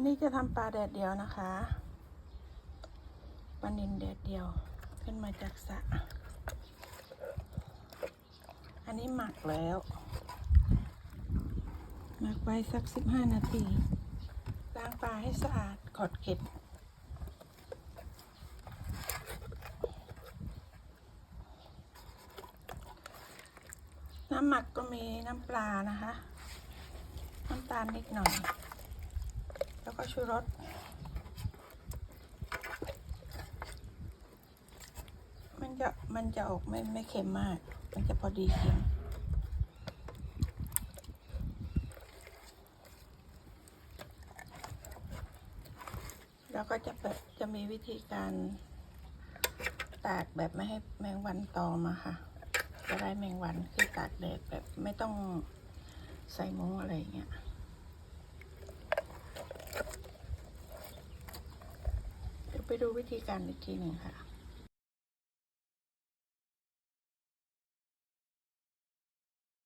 วันนี้จะทำปลาแดดเดียวนะคะปลานินแดดเดียวขึ้นมาจากสระอันนี้หมักแล้วหมักไว้สักสิบห้านาทีล้างปลาให้สะอาดขอดเกล็ดน้ำหมักก็มีน้ำปลานะคะ น้ำตาลนิดหน่อย แล้วก็ชูรสมันจะมันจะออกไม่ไม่เค็มมาก มันจะพอดีกินแล้วก็จะแบบจะมีวิธีการตากแบบไม่ให้แมงวันตอมอะค่ะ จะได้แมงวันคือตากแดดแบบไม่ต้องใส่มุ้งอะไรเงี้ย เดี๋ยว ไปดูวิธีการอีกทีหนึ่งค่ะ